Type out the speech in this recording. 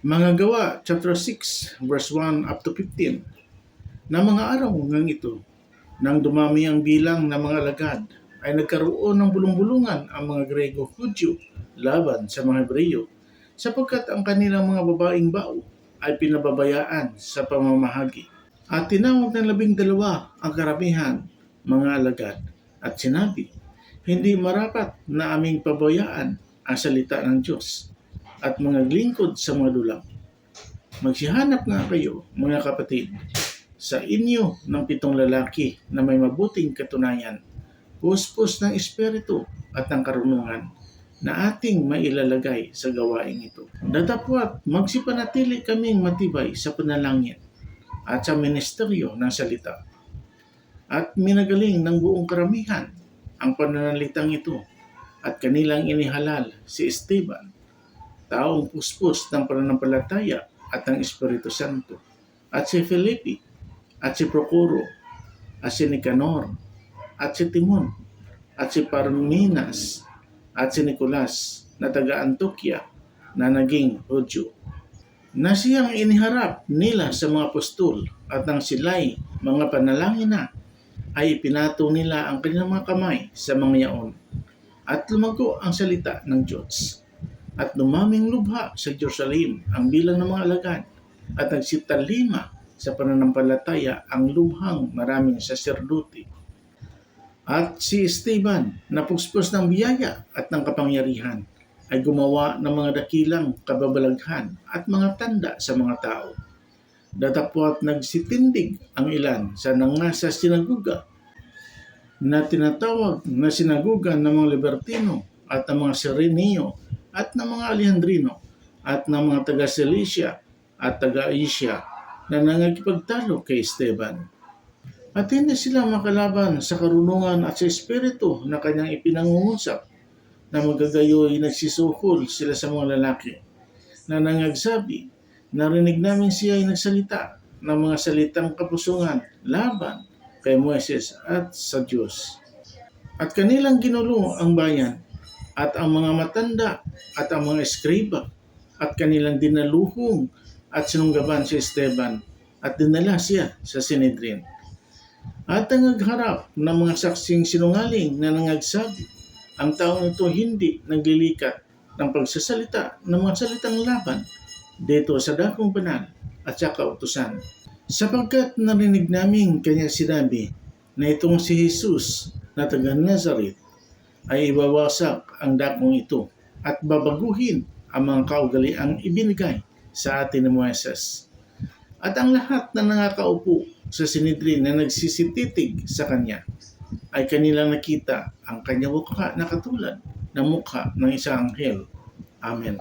Mga gawa, chapter 6, verse 1 up to 15. Na mga araw ngang ito, nang dumami ang bilang ng mga lagad, ay nagkaroon ng bulong-bulungan ang mga Grego Hudyo laban sa mga Hebreyo, sapagkat ang kanilang mga babaeng bao ay pinababayaan sa pamamahagi. At tinawag ng labing dalawa ang karamihan, mga alagad, at sinabi, Hindi marapat na aming pabayaan ang salita ng Diyos at mga lingkod sa mga dulang. Magsihanap nga kayo, mga kapatid, sa inyo ng pitong lalaki na may mabuting katunayan, puspos ng espiritu at ng karunungan na ating mailalagay sa gawaing ito. Datapwat magsipanatili kaming matibay sa panalangin at sa ministeryo ng salita. At minagaling ng buong karamihan ang pananalitang ito at kanilang inihalal si Esteban, taong puspos ng pananampalataya at ng Espiritu Santo, at si Felipe, at si Procuro, at si Nicanor, at si Timon, at si Parmenas, at si Nicolas na taga Antioquia na naging Hudyo. Na siyang iniharap nila sa mga apostol at nang sila'y mga panalangin na ay ipinato nila ang kanilang mga kamay sa mga yaon at lumago ang salita ng Diyos. At dumaming lubha sa Jerusalem ang bilang ng mga alagad at nagsitalima sa pananampalataya ang lubhang maraming saserdote. At si Esteban, na puspos ng biyaya at ng kapangyarihan, ay gumawa ng mga dakilang kababalaghan at mga tanda sa mga tao. Datapwat nagsitindig ang ilan sa nangasa sinaguga na tinatawag na sinaguga ng mga Libertino at ng mga Sirenio at ng mga Alejandrino at ng mga taga Cilicia at taga Asia na nangagipagtalo kay Esteban. At hindi sila makalaban sa karunungan at sa espiritu na kanyang ipinangungusap na magagayoy nagsisuhol sila sa mga lalaki na nangagsabi, narinig namin siya ay nagsalita ng mga salitang kapusungan laban kay Moises at sa Diyos. At kanilang ginulo ang bayan at ang mga matanda at ang mga eskriba at kanilang dinaluhong at sinunggaban si Esteban at dinala siya sa Sinedrin. At ang nagharap ng mga saksing sinungaling na nangagsabi, ang taong ito hindi naglilikat ng pagsasalita ng mga salitang laban dito sa dakong banal at sa kautusan. Sapagkat narinig namin kanya sinabi na itong si Jesus na taga Nazareth ay ibawasak ang dakong ito at babaguhin ang mga kaugaliang ibinigay sa atin ni Moises. At ang lahat na nangakaupo sa Sinedrin na nagsisititig sa kanya ay kanilang nakita ang kanyang mukha na katulad ng mukha ng isang anghel. Amen.